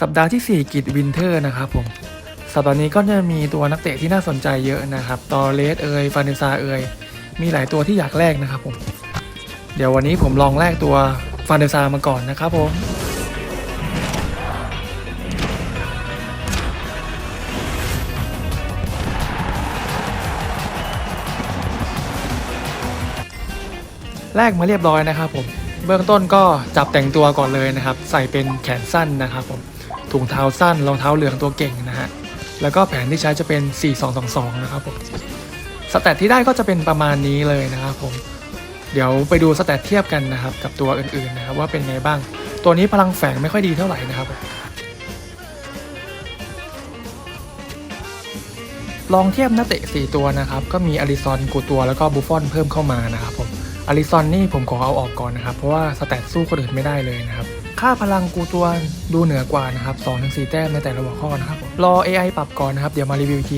สัปดาห์ที่ 4 กิจวินเทอร์นะครับผม สัปดาห์นี้ก็จะมีตัวนักเตะที่น่าสนใจเยอะนะครับ ตอเลสเอยฟาเนซาเอย มีหลายตัวที่อยากแลกนะครับผม เดี๋ยววันนี้ผมลองแลกตัวฟาเนซามาก่อนนะครับผมแลกมาเรียบร้อยนะครับผม เบื้องต้นก็จับแต่งตัวก่อนเลยนะครับ ใส่เป็นแขนสั้นนะครับผมถุงเท้าสั้นรองเท้าเหลืองตัวเก่งนะฮะแล้วก็แผนที่ใช้จะเป็น 4222 นะครับผมสแตทที่ได้ก็จะเป็นประมาณนี้เลยนะครับผมเดี๋ยวไปดูสแตทเทียบกันนะครับกับตัวอื่นๆนะครับว่าเป็นไงบ้าง ตัวนี้พลังแฝงไม่ค่อยดีเท่าไหร่นะครับลองเทียบนักเตะ 4 ตัวนะครับ ก็มีอลิซอนกูตัวแล้วก็บูฟฟอนเพิ่มเข้ามานะครับผม อลิซอนนี่ผมขอเอาออกก่อนนะครับ เพราะว่าสแตทสู้คนอื่นไม่ได้เลยนะครับ ค่าพลังกูตัวดูเหนือกว่านะครับ2-4 แต้มในแต่ละหัวข้อนะครับ รอ AI ปรับก่อนนะครับ เดี๋ยวมารีวิวอีกที